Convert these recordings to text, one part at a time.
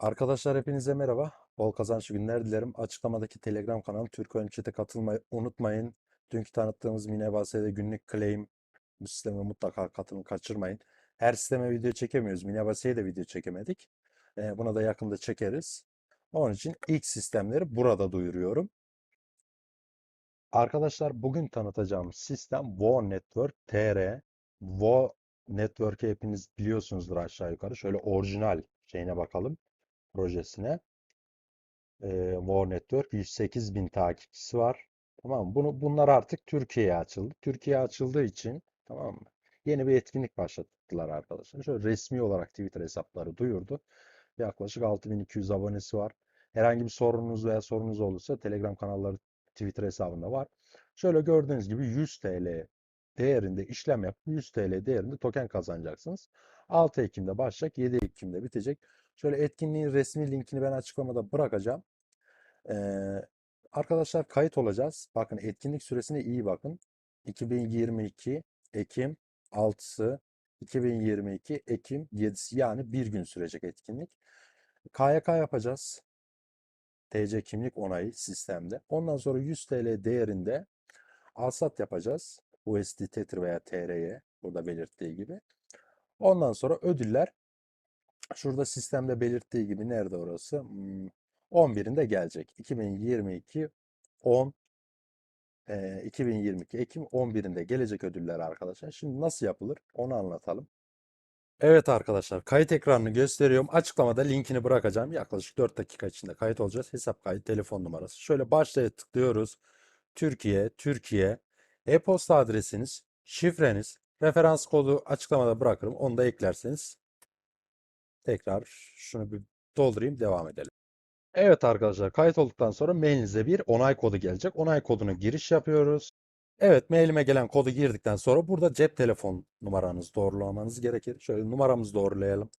Arkadaşlar hepinize merhaba. Bol kazançlı günler dilerim. Açıklamadaki Telegram kanalı Türk Chat'e katılmayı unutmayın. Dünkü tanıttığımız Minebasede günlük claim bu sisteme mutlaka katılın kaçırmayın. Her sisteme video çekemiyoruz. Minebase'ye de video çekemedik. Ee, buna da yakında çekeriz. Onun için ilk sistemleri burada duyuruyorum. Arkadaşlar bugün tanıtacağım sistem WoW Network TR. WoW Network'ü hepiniz biliyorsunuzdur aşağı yukarı. Şöyle orijinal şeyine bakalım projesine. Ee, War Network 108 bin takipçisi var. Tamam mı? Bunu, bunlar artık Türkiye'ye açıldı. Türkiye'ye açıldığı için tamam mı? Yeni bir etkinlik başlattılar arkadaşlar. Şöyle resmi olarak Twitter hesapları duyurdu. Yaklaşık 6200 abonesi var. Herhangi bir sorununuz veya sorunuz olursa Telegram kanalları Twitter hesabında var. Şöyle gördüğünüz gibi 100 TL değerinde işlem yapıp 100 TL değerinde token kazanacaksınız. 6 Ekim'de başlayacak, 7 Ekim'de bitecek. Şöyle etkinliğin resmi linkini ben açıklamada bırakacağım. Ee, arkadaşlar kayıt olacağız. Bakın etkinlik süresine iyi bakın. 2022 Ekim 6'sı 2022 Ekim 7'si yani bir gün sürecek etkinlik. KYK yapacağız. TC kimlik onayı sistemde. Ondan sonra 100 TL değerinde alsat yapacağız. USD Tether veya TR'ye burada belirttiği gibi. Ondan sonra ödüller şurada sistemde belirttiği gibi nerede orası? Hmm, 11'inde gelecek. 2022 10 e, 2022 Ekim 11'inde gelecek ödüller arkadaşlar. Şimdi nasıl yapılır onu anlatalım. Evet arkadaşlar kayıt ekranını gösteriyorum. Açıklamada linkini bırakacağım. Yaklaşık 4 dakika içinde kayıt olacağız. Hesap kayıt telefon numarası. Şöyle başlaya tıklıyoruz. Türkiye, Türkiye. E-posta adresiniz, şifreniz, referans kodu açıklamada bırakırım. Onu da eklerseniz tekrar şunu bir doldurayım devam edelim. Evet arkadaşlar kayıt olduktan sonra mailinize bir onay kodu gelecek. Onay kodunu giriş yapıyoruz. Evet mailime gelen kodu girdikten sonra burada cep telefon numaranızı doğrulamanız gerekir. Şöyle numaramızı doğrulayalım.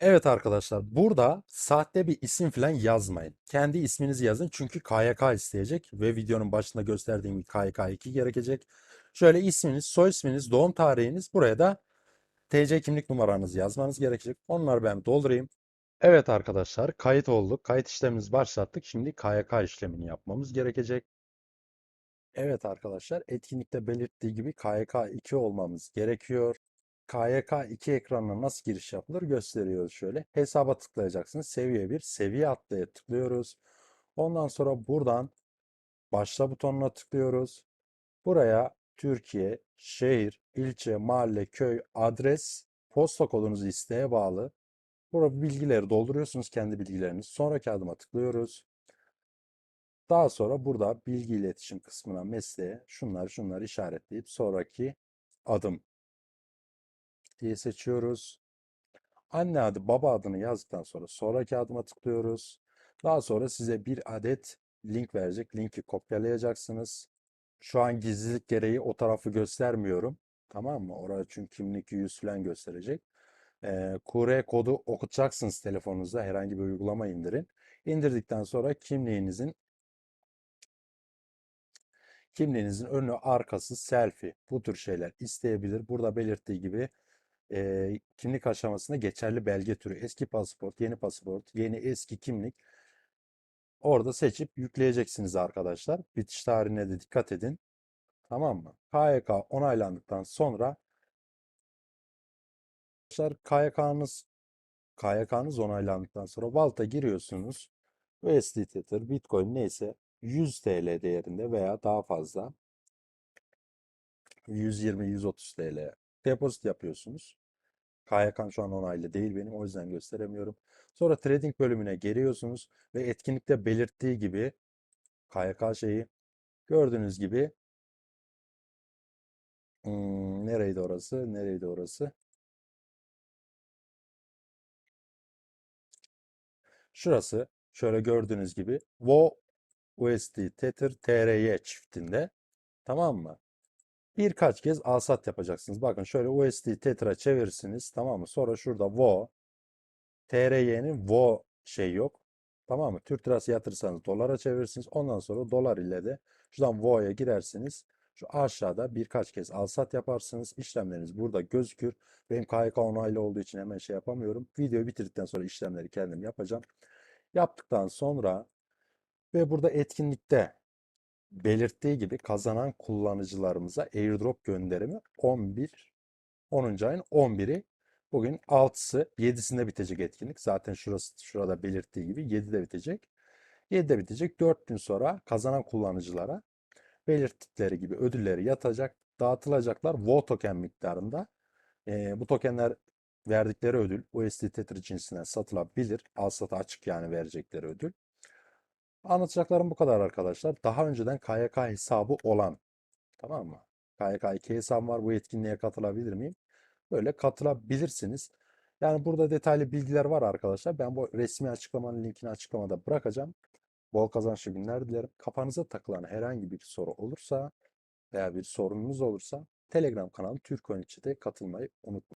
Evet arkadaşlar burada sahte bir isim falan yazmayın. Kendi isminizi yazın çünkü KYK isteyecek ve videonun başında gösterdiğim gibi KYK 2 gerekecek. Şöyle isminiz, soy isminiz, doğum tarihiniz buraya da TC kimlik numaranızı yazmanız gerekecek. Onları ben doldurayım. Evet arkadaşlar kayıt olduk. Kayıt işlemimizi başlattık. Şimdi KYK işlemini yapmamız gerekecek. Evet arkadaşlar etkinlikte belirttiği gibi KYK 2 olmamız gerekiyor. KYK 2 ekranına nasıl giriş yapılır gösteriyoruz şöyle. Hesaba tıklayacaksınız. Seviye 1, seviye atlaya tıklıyoruz. Ondan sonra buradan başla butonuna tıklıyoruz. Buraya Türkiye, şehir, ilçe, mahalle, köy, adres, posta kodunuz isteğe bağlı. Burada bilgileri dolduruyorsunuz kendi bilgilerinizi. Sonraki adıma tıklıyoruz. Daha sonra burada bilgi iletişim kısmına mesleğe şunları şunları işaretleyip sonraki adım diye seçiyoruz. Anne adı baba adını yazdıktan sonra sonraki adıma tıklıyoruz. Daha sonra size bir adet link verecek. Linki kopyalayacaksınız. Şu an gizlilik gereği o tarafı göstermiyorum. Tamam mı? Orada çünkü kimlik yüz falan gösterecek. Ee, QR kodu okutacaksınız telefonunuzda. Herhangi bir uygulama indirin. İndirdikten sonra kimliğinizin kimliğinizin önü arkası selfie bu tür şeyler isteyebilir. Burada belirttiği gibi e, kimlik aşamasında geçerli belge türü eski pasaport, yeni pasaport, yeni eski kimlik orada seçip yükleyeceksiniz arkadaşlar. Bitiş tarihine de dikkat edin. Tamam mı? KYK onaylandıktan sonra KYK'nız KYK'nız onaylandıktan sonra Vault'a giriyorsunuz. USD Tether, Bitcoin neyse 100 TL değerinde veya daha fazla 120-130 TL depozit yapıyorsunuz. KYK'm şu an onaylı değil benim o yüzden gösteremiyorum. Sonra trading bölümüne geliyorsunuz ve etkinlikte belirttiği gibi KYK şeyi gördüğünüz gibi hmm, nereydi orası? Nereydi orası? Şurası şöyle gördüğünüz gibi WO USD Tether TRY çiftinde tamam mı? Birkaç kez alsat yapacaksınız. Bakın şöyle USD Tether'a çevirirsiniz tamam mı? Sonra şurada WO TRY'nin WO şey yok. Tamam mı? Türk lirası yatırırsanız dolara çevirirsiniz. Ondan sonra dolar ile de şuradan WO'ya girersiniz. Şu aşağıda birkaç kez alsat yaparsınız. İşlemleriniz burada gözükür. Benim KYK onaylı olduğu için hemen şey yapamıyorum. Videoyu bitirdikten sonra işlemleri kendim yapacağım. Yaptıktan sonra ve burada etkinlikte belirttiği gibi kazanan kullanıcılarımıza airdrop gönderimi 11 10. ayın 11'i bugün 6'sı 7'sinde bitecek etkinlik. Zaten şurası şurada belirttiği gibi 7'de bitecek. 7'de bitecek. 4 gün sonra kazanan kullanıcılara belirttikleri gibi ödülleri yatacak, dağıtılacaklar WO token miktarında. Ee, bu tokenler verdikleri ödül USD Tether cinsinden satılabilir. Al satı açık yani verecekleri ödül. Anlatacaklarım bu kadar arkadaşlar. Daha önceden KYK hesabı olan, tamam mı? KYK 2 hesabım var. Bu etkinliğe katılabilir miyim? Böyle katılabilirsiniz. Yani burada detaylı bilgiler var arkadaşlar. Ben bu resmi açıklamanın linkini açıklamada bırakacağım. Bol kazançlı günler dilerim. Kafanıza takılan herhangi bir soru olursa veya bir sorununuz olursa Telegram kanalı Türk Chat'e katılmayı unutmayın.